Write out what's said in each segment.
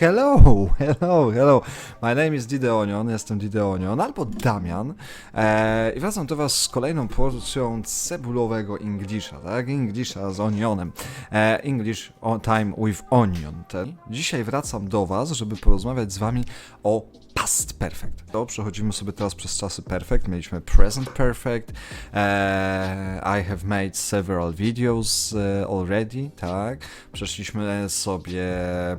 Hello, hello, hello. My name is Dideonion, jestem Dideonion albo Damian e, i wracam do was z kolejną porcją cebulowego Englisha, tak? Englisha z onionem. E, English on time with onion. Ten. Dzisiaj wracam do was, żeby porozmawiać z wami o past perfect. To przechodzimy sobie teraz przez czasy perfect. Mieliśmy present perfect. E, I have made several videos already, tak? Przeszliśmy sobie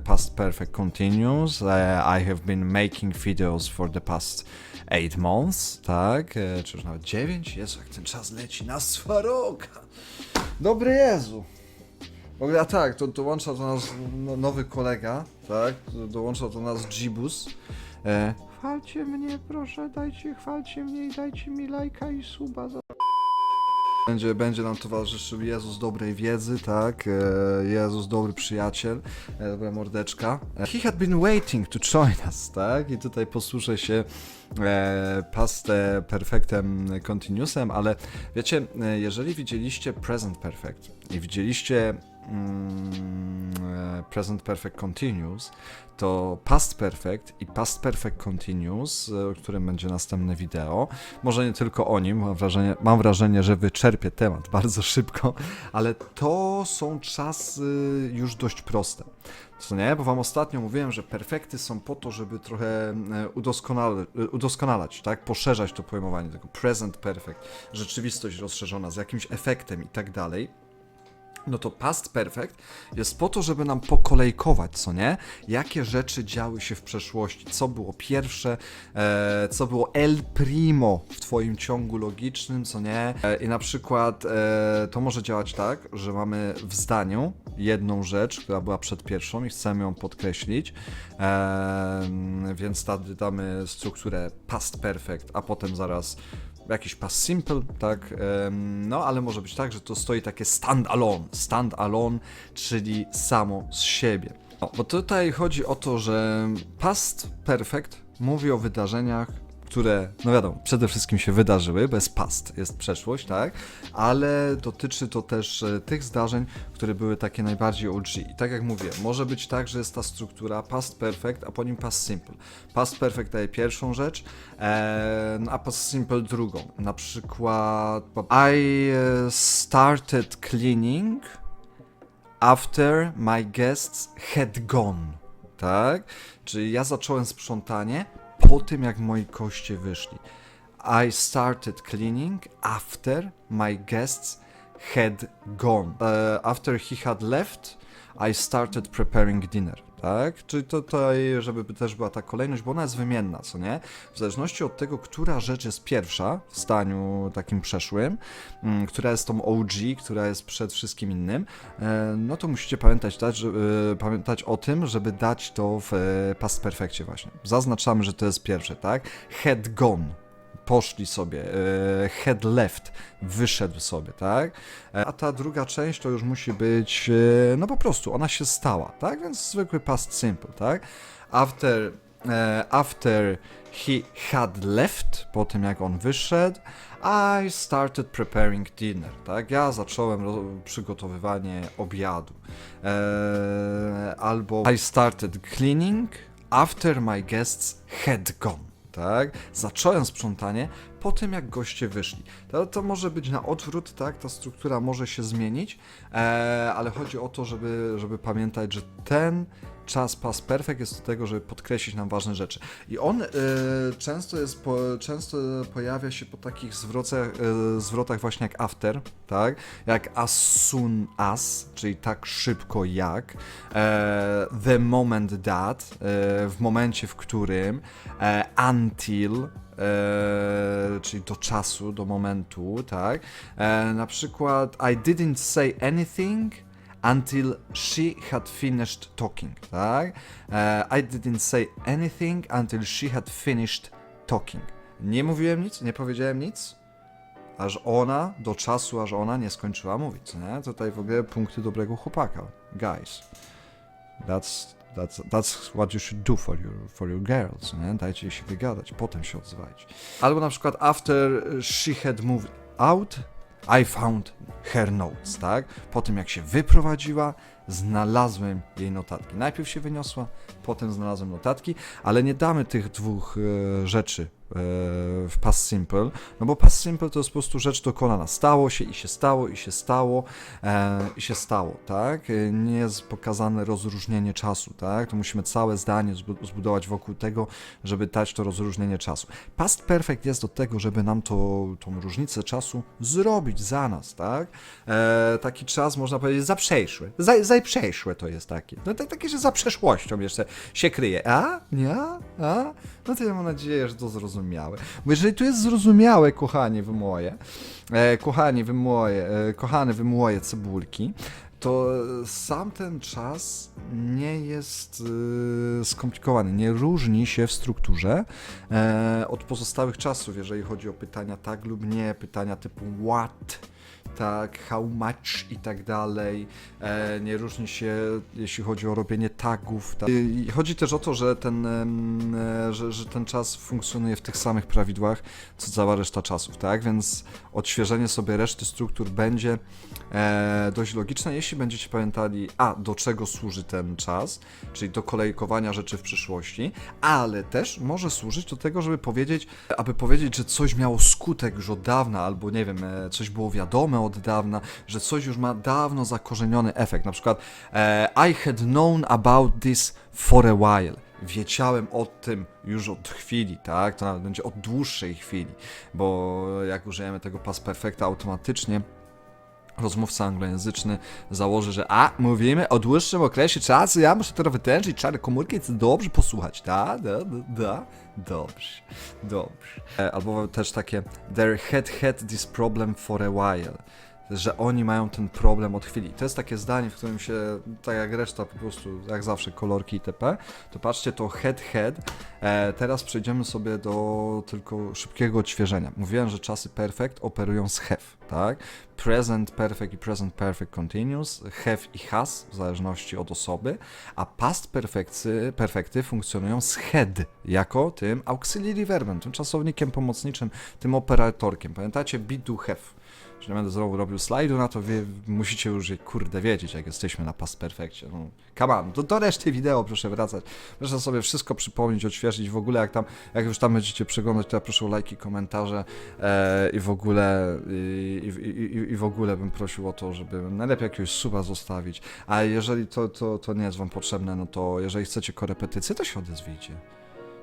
past perfect continuous. E, I have been making videos for the past 8 months, tak? E, czy już nawet 9? Jezu, jak ten czas leci na swaroka. Dobry Jezu. W ogóle, a tak, to dołącza do nas no, nowy kolega, tak? Do- Dołącza do nas Jibus. E, chwalcie mnie, proszę, dajcie, chwalcie mnie i dajcie mi lajka i suba. Za... Będzie, będzie nam towarzyszył Jezus dobrej wiedzy, tak? E, Jezus dobry przyjaciel, e, dobra mordeczka. E, he had been waiting to join us, tak? I tutaj posłuszę się e, pastę perfectem continuousem, ale wiecie, jeżeli widzieliście present perfect i widzieliście mm, e, present perfect continuous, to past perfect i past perfect continuous, e, o którym będzie następne wideo. Może nie tylko o nim, mam wrażenie, mam wrażenie, że wyczerpię temat bardzo szybko, ale to są czasy już dość proste. Co nie? Bo wam ostatnio mówiłem, że perfekty są po to, żeby trochę e, udoskonale, e, udoskonalać, tak? Poszerzać to pojmowanie tego present perfect, rzeczywistość rozszerzona z jakimś efektem i tak dalej no to past perfect jest po to, żeby nam pokolejkować, co nie? Jakie rzeczy działy się w przeszłości, co było pierwsze, e, co było el primo w twoim ciągu logicznym, co nie? E, I na przykład e, to może działać tak, że mamy w zdaniu jedną rzecz, która była przed pierwszą i chcemy ją podkreślić, e, więc wtedy damy strukturę past perfect, a potem zaraz jakiś past simple, tak, no ale może być tak, że to stoi takie stand alone, stand alone, czyli samo z siebie. No, bo tutaj chodzi o to, że past perfect mówi o wydarzeniach, które, no wiadomo, przede wszystkim się wydarzyły, jest past, jest przeszłość, tak, ale dotyczy to też e, tych zdarzeń, które były takie najbardziej OG. I tak jak mówię, może być tak, że jest ta struktura past perfect, a po nim past simple. Past perfect daje pierwszą rzecz, e, a past simple drugą. Na przykład I e, started cleaning after my guests had gone. Tak? Czyli ja zacząłem sprzątanie po tym, jak moi goście wyszli. I started cleaning after my guests had gone. E, after he had left, I started preparing dinner. Tak? Czyli tutaj, żeby też była ta kolejność, bo ona jest wymienna, co nie? W zależności od tego, która rzecz jest pierwsza w staniu takim przeszłym, mm, która jest tą OG, która jest przed wszystkim innym, e, no to musicie pamiętać, dać, e, pamiętać o tym, żeby dać to w e, past perfekcie właśnie. Zaznaczamy, że to jest pierwsze, tak? Had gone poszli sobie, e, head left, wyszedł sobie, tak? E, A ta druga część to już musi być, e, no po prostu, ona się stała, tak? Więc zwykły past simple, tak? After, after he had left, po tym jak on wyszedł, I started preparing dinner, tak? Ja zacząłem przygotowywanie obiadu. Albo I started cleaning after my guests had gone tak? Zacząłem sprzątanie po tym, jak goście wyszli. To, to może być na odwrót, tak? Ta struktura może się zmienić, e, ale chodzi o to, żeby, żeby pamiętać, że ten czas past perfect jest do tego, żeby podkreślić nam ważne rzeczy. I on e, często jest, po, często pojawia się po takich zwrotach, e, zwrotach właśnie jak after, tak? Jak as soon as, czyli tak szybko jak, e, the moment that, e, w momencie w którym, e, until, e, czyli do czasu, do momentu, tak? E, na przykład I didn't say anything until she had finished talking, tak? E, I didn't say anything until she had finished talking. Nie mówiłem nic, nie powiedziałem nic, aż ona, do czasu, aż ona nie skończyła mówić, nie? Tutaj w ogóle punkty dobrego chłopaka. Guys, that's, that's, that's what you should do for your, for your girls, nie? Dajcie się wygadać, potem się odzywajcie. Albo na przykład after she had moved out, I found her notes, tak? Po tym jak się wyprowadziła, znalazłem jej notatki. Najpierw się wyniosła, potem znalazłem notatki, ale nie damy tych dwóch e, rzeczy w past simple, no bo past simple to jest po prostu rzecz dokonana. Stało się i się stało i się stało e, i się stało, tak? E, Nie jest pokazane rozróżnienie czasu, tak? To musimy całe zdanie zbu- zbudować wokół tego, żeby dać to rozróżnienie czasu. Past perfect jest do tego, żeby nam to, tą różnicę czasu zrobić za nas, tak? E, taki czas, można powiedzieć, zaprzeszły. Za, zaprzeszłe to jest takie. No to takie, że za przeszłością jeszcze się kryje. A? Nie? A? No to ja mam nadzieję, że to zrozumiałe. Bo jeżeli to jest zrozumiałe, kochani wy moje, e, kochani wy moje, e, kochane wy moje cebulki, to sam ten czas nie jest e, skomplikowany, nie różni się w strukturze e, od pozostałych czasów, jeżeli chodzi o pytania tak lub nie, pytania typu what, tak, how much i tak dalej. E, nie różni się, jeśli chodzi o robienie tagów. Tak. I chodzi też o to, że ten, e, że, że ten czas funkcjonuje w tych samych prawidłach, co cała reszta czasów, tak? Więc odświeżenie sobie reszty struktur będzie e, dość logiczne, jeśli będziecie pamiętali, a do czego służy ten czas, czyli do kolejkowania rzeczy w przyszłości, ale też może służyć do tego, żeby powiedzieć, aby powiedzieć, że coś miało skutek już od dawna, albo nie wiem, e, coś było wiadome od dawna, że coś już ma dawno zakorzeniony efekt. Na przykład e, I had known about this for a while. Wiedziałem o tym już od chwili, tak? To nawet będzie od dłuższej chwili, bo jak użyjemy tego past perfecta automatycznie, rozmówca anglojęzyczny założy, że a, mówimy o dłuższym okresie czasu, ja muszę to wytężyć, czarne komórki, jest dobrze posłuchać, da, da, da, da, dobrze, dobrze. E, Albo też takie, they had had this problem for a while, że oni mają ten problem od chwili. To jest takie zdanie, w którym się, tak jak reszta po prostu, jak zawsze, kolorki itp., to patrzcie, to head, head. E, teraz przejdziemy sobie do tylko szybkiego odświeżenia. Mówiłem, że czasy perfect operują z have, tak? Present perfect i present perfect continuous, have i has, w zależności od osoby, a past perfekty, perfekty funkcjonują z head, jako tym auxiliary verbem, tym czasownikiem pomocniczym, tym operatorkiem. Pamiętacie? Be, do, have. Że nie będę znowu robił slajdu na to, wy musicie już, kurde, wiedzieć, jak jesteśmy na past perfekcie. No, come on, do, do reszty wideo proszę wracać. Proszę sobie wszystko przypomnieć, odświeżyć. W ogóle jak tam, jak już tam będziecie przeglądać, to ja proszę o lajki, komentarze e, i w ogóle i, i, i, i w ogóle bym prosił o to, żeby najlepiej jakiegoś suba zostawić. A jeżeli to, to, to nie jest wam potrzebne, no to jeżeli chcecie korepetycje, to się odezwijcie.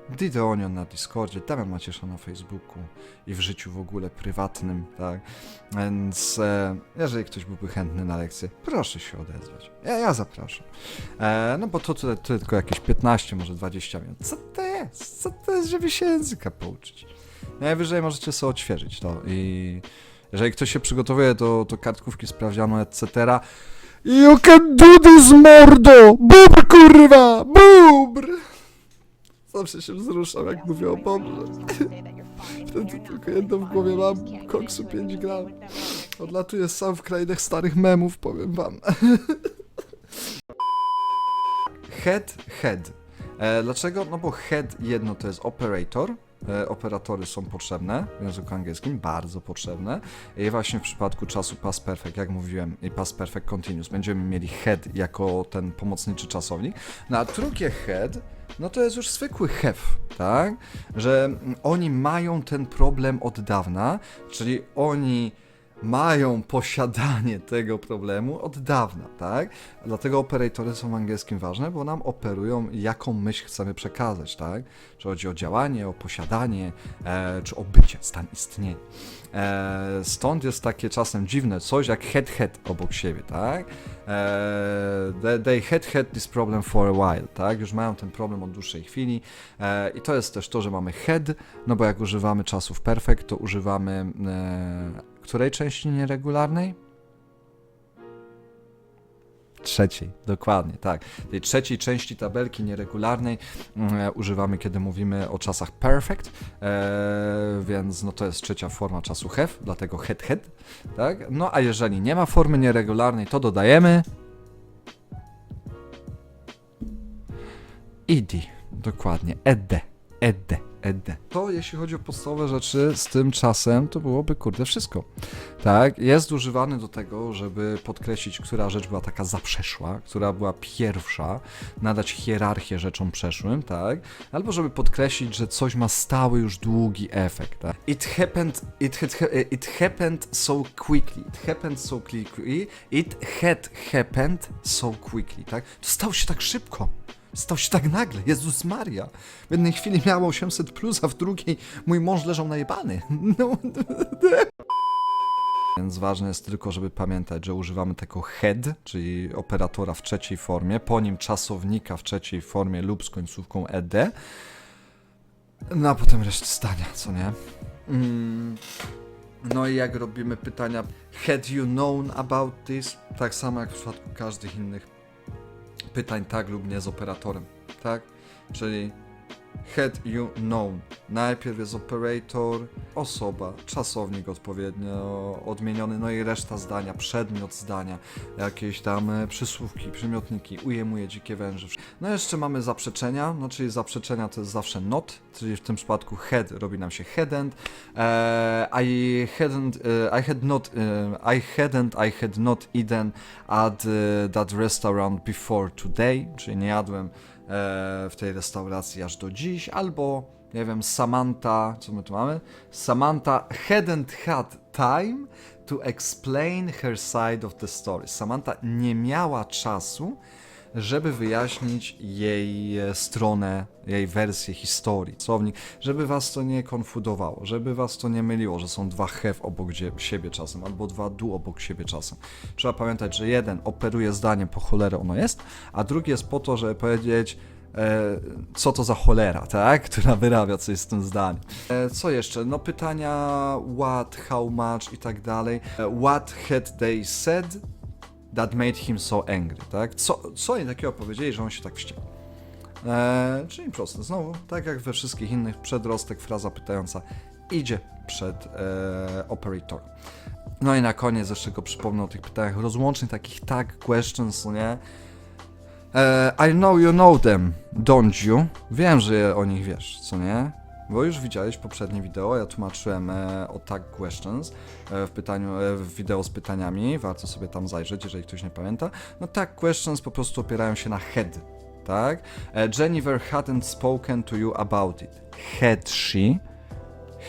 Dideonion na Discordzie, Damian Maciesza na Facebooku i w życiu w ogóle prywatnym, tak? Więc e, jeżeli ktoś byłby chętny na lekcję, proszę się odezwać. Ja, ja zapraszam. E, no bo to, to, to tylko jakieś 15, może 20 minut. Co to jest? Co to jest, żeby się języka pouczyć? Najwyżej możecie sobie odświeżyć to i jeżeli ktoś się przygotowuje do, do kartkówki sprawdzianu, etc. You can do this, mordo! Bubr, kurwa! Bubr! Zawsze się wzruszam, jak mówię o bobrze. Wtedy tylko jedno w głowie mam, koksu 5 gram. Odlatuję sam w krainach starych memów, powiem wam. Head, head. E, dlaczego? No bo head jedno to jest operator. E, operatory są potrzebne w języku angielskim, bardzo potrzebne. I właśnie w przypadku czasu past perfect, jak mówiłem, i past perfect continuous, będziemy mieli head jako ten pomocniczy czasownik. No a drugie head, no to jest już zwykły have, tak? Że oni mają ten problem od dawna, czyli oni mają posiadanie tego problemu od dawna, tak? Dlatego operatory są w angielskim ważne, bo nam operują, jaką myśl chcemy przekazać, tak? Czy chodzi o działanie, o posiadanie, e, czy o bycie, stan istnienia. E, stąd jest takie czasem dziwne coś jak head head obok siebie, tak? E, they, had this problem for a while, tak? Już mają ten problem od dłuższej chwili e, i to jest też to, że mamy head, no bo jak używamy czasów perfect, to używamy e, której części nieregularnej? Trzeciej, dokładnie, tak. Tej trzeciej części tabelki nieregularnej e, używamy, kiedy mówimy o czasach perfect, e, więc no to jest trzecia forma czasu have, dlatego head head, tak? No a jeżeli nie ma formy nieregularnej, to dodajemy ed, dokładnie, ed, ed, ed. To jeśli chodzi o podstawowe rzeczy, z tym czasem to byłoby kurde wszystko. Tak, jest używany do tego, żeby podkreślić, która rzecz była taka zaprzeszła, która była pierwsza, nadać hierarchię rzeczom przeszłym, tak? Albo żeby podkreślić, że coś ma stały już długi efekt, tak? It happened, it had, it happened so quickly, it happened so quickly, it had happened so quickly, tak? To stało się tak szybko. Stał się tak nagle, Jezus Maria. W jednej chwili miałem 800 plus, a w drugiej mój mąż leżał najebany. No. Więc ważne jest tylko, żeby pamiętać, że używamy tego head, czyli operatora w trzeciej formie, po nim czasownika w trzeciej formie lub z końcówką ed. No a potem resztę zdania, co nie? Mm. No i jak robimy pytania, had you known about this? Tak samo jak w przypadku każdych innych pytań tak lub nie z operatorem, tak? Czyli had you known. Najpierw jest operator, osoba, czasownik odpowiednio odmieniony, no i reszta zdania, przedmiot zdania, jakieś tam e, przysłówki, przymiotniki, ujemuje dzikie węże. No jeszcze mamy zaprzeczenia, no czyli zaprzeczenia to jest zawsze not, czyli w tym przypadku had robi nam się hadn't. E, I hadn't, e, I had not, I hadn't, I had not eaten at that restaurant before today, czyli nie jadłem w tej restauracji aż do dziś, albo nie wiem, Samantha, co my tu mamy? Samantha hadn't had time to explain her side of the story. Samantha nie miała czasu, żeby wyjaśnić jej e, stronę, jej wersję historii. Słownik, żeby was to nie konfudowało, żeby was to nie myliło, że są dwa have obok siebie czasem, albo dwa du obok siebie czasem. Trzeba pamiętać, że jeden operuje zdaniem po cholerę ono jest, a drugi jest po to, żeby powiedzieć e, co to za cholera, tak? Która wyrabia coś z tym zdaniem. E, co jeszcze? No pytania what, how much i tak dalej. What had they said that made him so angry, tak? Co, co oni takiego powiedzieli, że on się tak wściekł? E, czyli proste, znowu, tak jak we wszystkich innych, przedrostek, fraza pytająca idzie przed e, operator. No i na koniec jeszcze go przypomnę o tych pytaniach rozłącznych, takich tag questions, no nie? E, I know you know them, don't you? Wiem, że o nich wiesz, co nie? Bo już widziałeś poprzednie wideo, ja tłumaczyłem e, o tag questions e, w pytaniu, e, w wideo z pytaniami, warto sobie tam zajrzeć, jeżeli ktoś nie pamięta. No tag questions po prostu opierają się na head, tak? Jennifer hadn't spoken to you about it. Had she?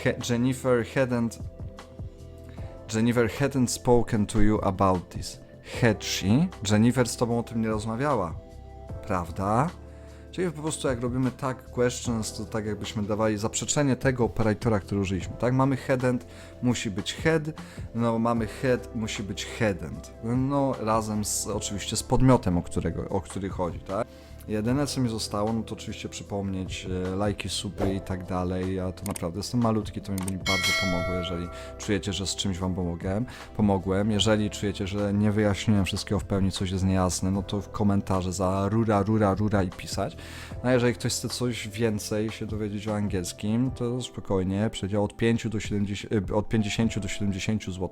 He, Jennifer hadn't Jennifer hadn't spoken to you about this. Had she? Jennifer z tobą o tym nie rozmawiała. Prawda? Czyli po prostu jak robimy tag questions, to tak jakbyśmy dawali zaprzeczenie tego operatora, który użyliśmy. Tak, mamy headend, musi być head, no mamy head, musi być headend. No razem z, oczywiście z podmiotem, o, którego, o który chodzi, tak? Jedyne co mi zostało, no to oczywiście przypomnieć e, lajki, suby i tak dalej. Ja to naprawdę jestem malutki, to mi bardzo pomogło, jeżeli czujecie, że z czymś wam pomogłem. pomogłem. Jeżeli czujecie, że nie wyjaśniłem wszystkiego w pełni, coś jest niejasne, no to w komentarze za rura, rura, rura i pisać. No a jeżeli ktoś chce coś więcej się dowiedzieć o angielskim, to spokojnie, przedział od 5 do 70, e, od 50 do 70 zł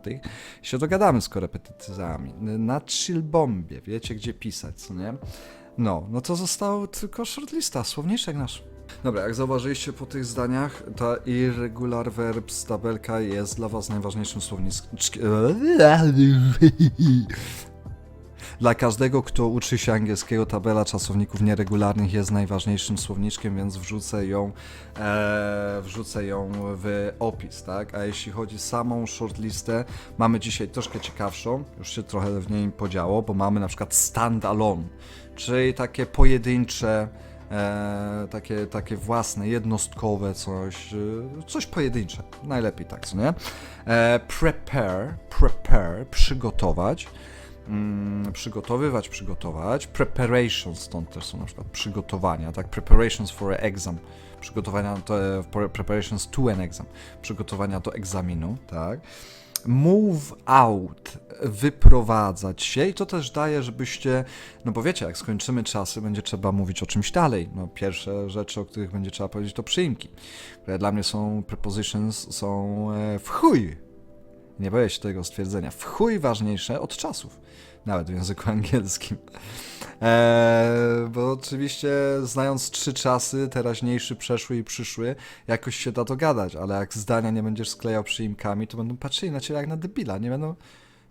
się dogadamy z korepetycjami. Na chill bombie, wiecie gdzie pisać, co nie? No, no to został tylko shortlista, słowniczek nasz. Dobra, jak zauważyliście po tych zdaniach, ta irregular verbs tabelka jest dla was najważniejszym słowniskiem. Dla każdego, kto uczy się angielskiego, tabela czasowników nieregularnych jest najważniejszym słowniczkiem, więc wrzucę ją, e, wrzucę ją w opis, tak? A jeśli chodzi o samą shortlistę, mamy dzisiaj troszkę ciekawszą, już się trochę w niej podziało, bo mamy na przykład stand alone, czyli takie pojedyncze, e, takie, takie własne, jednostkowe coś, e, coś pojedyncze, najlepiej tak, co nie? E, prepare, prepare, przygotować, mm, przygotowywać, przygotować. Preparations, stąd też są na przykład przygotowania, tak? Preparations for an exam. Przygotowania to, pre- preparations to an exam. Przygotowania do egzaminu, tak? Move out, wyprowadzać się i to też daje, żebyście, no bo wiecie, jak skończymy czasy, będzie trzeba mówić o czymś dalej. No pierwsze rzeczy, o których będzie trzeba powiedzieć, to przyimki, które dla mnie są, prepositions są e, w chuj Nie boję się tego stwierdzenia. W chuj ważniejsze od czasów. Nawet w języku angielskim. Eee, bo oczywiście znając trzy czasy, teraźniejszy, przeszły i przyszły, jakoś się da dogadać, ale jak zdania nie będziesz sklejał przyimkami, to będą patrzyli na ciebie jak na debila, nie będą,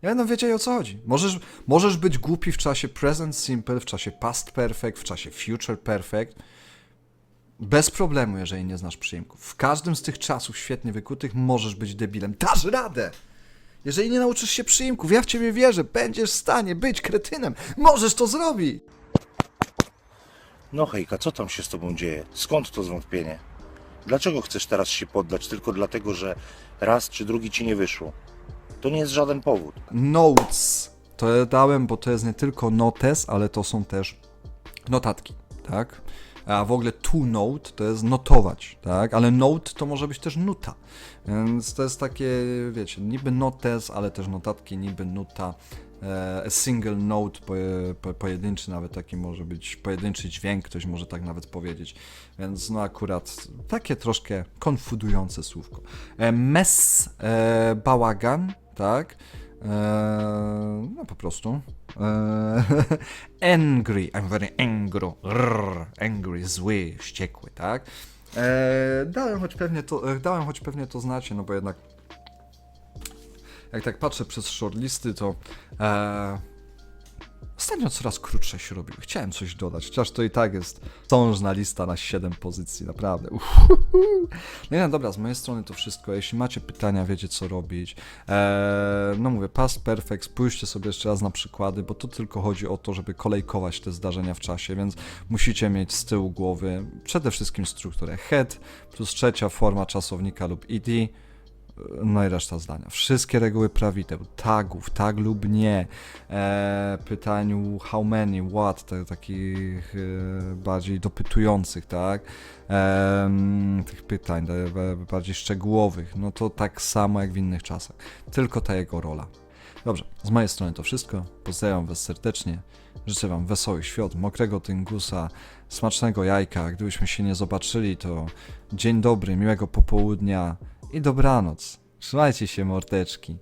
nie będą wiedzieli o co chodzi. Możesz, możesz być głupi w czasie present simple, w czasie past perfect, w czasie future perfect, bez problemu, jeżeli nie znasz przyimków. W każdym z tych czasów świetnie wykutych możesz być debilem. Dasz radę! Jeżeli nie nauczysz się przyimków, ja w ciebie wierzę, będziesz w stanie być kretynem. Możesz to zrobić! No hejka, co tam się z tobą dzieje? Skąd to zwątpienie? Dlaczego chcesz teraz się poddać tylko dlatego, że raz czy drugi ci nie wyszło? To nie jest żaden powód. Notes. To ja dałem, bo to jest nie tylko notes, ale to są też notatki, tak? A w ogóle to note to jest notować, tak? Ale note to może być też nuta. Więc to jest takie, wiecie, niby notes, ale też notatki, niby nuta. E, a single note, po, po, pojedynczy nawet taki może być, pojedynczy dźwięk, ktoś może tak nawet powiedzieć. Więc no akurat takie troszkę konfudujące słówko. E, mess, e, bałagan, tak? E, no po prostu. E, angry, I'm very angry, rrr, angry, zły, wściekły, tak? E, dałem, choć pewnie to, e, dałem choć pewnie to znacie, no bo jednak jak tak patrzę przez shortlisty, to e, ostatnio coraz krótsze się robiły. Chciałem coś dodać, chociaż to i tak jest sążna lista na 7 pozycji, naprawdę. Uhuhu. No i no dobra, z mojej strony to wszystko. Jeśli macie pytania, wiecie co robić. E, no mówię, past perfect, spójrzcie sobie jeszcze raz na przykłady, bo tu tylko chodzi o to, żeby kolejkować te zdarzenia w czasie, więc musicie mieć z tyłu głowy przede wszystkim strukturę head plus trzecia forma czasownika lub ed. No i reszta zdania. Wszystkie reguły prawideł, tagów, tak lub nie, e, pytaniu how many, what, te, takich e, bardziej dopytujących, tak, Em, tych pytań e, e, bardziej szczegółowych, no to tak samo jak w innych czasach. Tylko ta jego rola. Dobrze, z mojej strony to wszystko. Pozdrawiam Was serdecznie. Życzę Wam wesołych świąt, mokrego tyngusa, smacznego jajka. Gdybyśmy się nie zobaczyli, to dzień dobry, miłego popołudnia i dobranoc. Trzymajcie się, mordeczki.